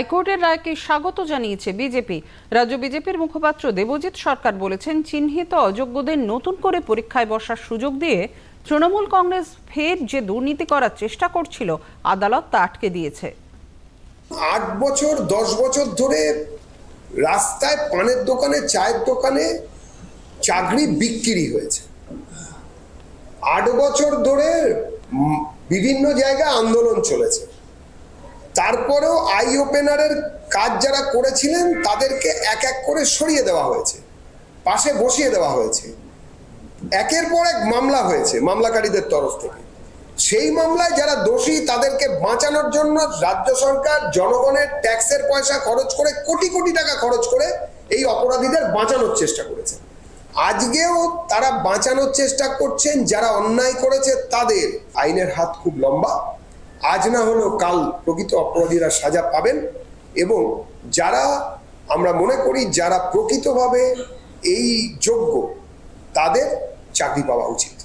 হাইকোর্টের রায়কে স্বাগত জানিয়েছে বিজেপি। রাজ্য বিজেপির মুখপাত্র দেবজিৎ সরকার বলেছেন, চিহ্নিত অযোগ্যদের নতুন করে পরীক্ষায় বসার সুযোগ দিয়ে তৃণমূল কংগ্রেস ফের যে দুর্নীতি করার চেষ্টা করছিল, আদালত তা আটকে দিয়েছে। আট বছর, দশ বছর ধরে রাস্তায় পানের দোকানে, চায়ের দোকানে চাকরি বিক্রি হয়েছে। আট বছর ধরে বিভিন্ন জায়গায় আন্দোলন চলেছে। তারপরেও আই ওপেনারের কাজ যারা করেছিলেন, তাদেরকে এক এক করে সরিয়ে দেওয়া হয়েছে, পাশে বসিয়ে দেওয়া হয়েছে। একের পর এক মামলা হয়েছে মামলাকারীদের তরফ থেকে। সেই মামলায় যারা দোষী, তাদেরকে বাঁচানোর জন্য রাজ্য সরকার জনগণের ট্যাক্সের পয়সা খরচ করে, কোটি কোটি টাকা খরচ করে এই অপরাধীদের বাঁচানোর চেষ্টা করেছে। আজকেও তারা বাঁচানোর চেষ্টা করছেন, যারা অন্যায় করেছে তাদের আইনের হাত খুব লম্বা। আজ না হলেও কাল প্রকৃত অপরাধীরা সাজা পাবেন এবং যারা আমরা মনে করি যারা প্রকৃতভাবে এই যোগ্য, তাদের চাকরি পাওয়া উচিত।